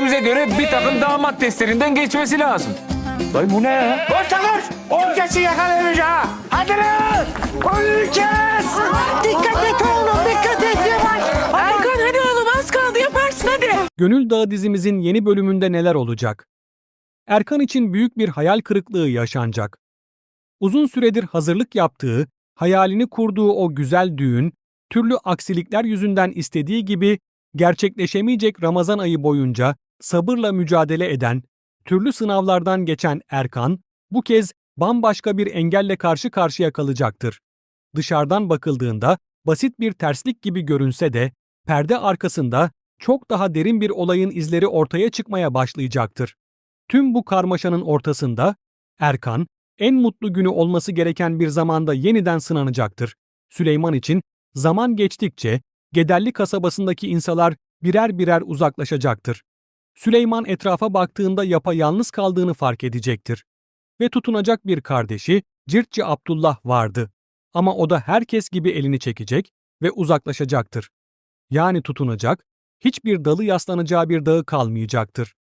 Bize göre bir takım damat testlerinden geçmesi lazım. Dayı bu ne ya? Koş lan koş. O kesin yakalanmış ha. Hadi lan. Onu kes. Dikkat et oğlum dikkat et yavaş. Erkan hadi oğlum az kaldı yaparsın hadi. Gönül Dağı dizimizin yeni bölümünde neler olacak? Erkan için büyük bir hayal kırıklığı yaşanacak. Uzun süredir hazırlık yaptığı, hayalini kurduğu o güzel düğün, türlü aksilikler yüzünden istediği gibi gerçekleşemeyecek Ramazan ayı boyunca sabırla mücadele eden, türlü sınavlardan geçen Erkan, bu kez bambaşka bir engelle karşı karşıya kalacaktır. Dışarıdan bakıldığında basit bir terslik gibi görünse de, perde arkasında çok daha derin bir olayın izleri ortaya çıkmaya başlayacaktır. Tüm bu karmaşanın ortasında Erkan en mutlu günü olması gereken bir zamanda yeniden sınanacaktır. Süleyman için zaman geçtikçe Gederli kasabasındaki insanlar birer birer uzaklaşacaktır. Süleyman etrafa baktığında yapayalnız kaldığını fark edecektir. Ve tutunacak bir kardeşi Cirtçi Abdullah vardı. Ama o da herkes gibi elini çekecek ve uzaklaşacaktır. Yani tutunacak, hiçbir dalı yaslanacağı bir dağı kalmayacaktır.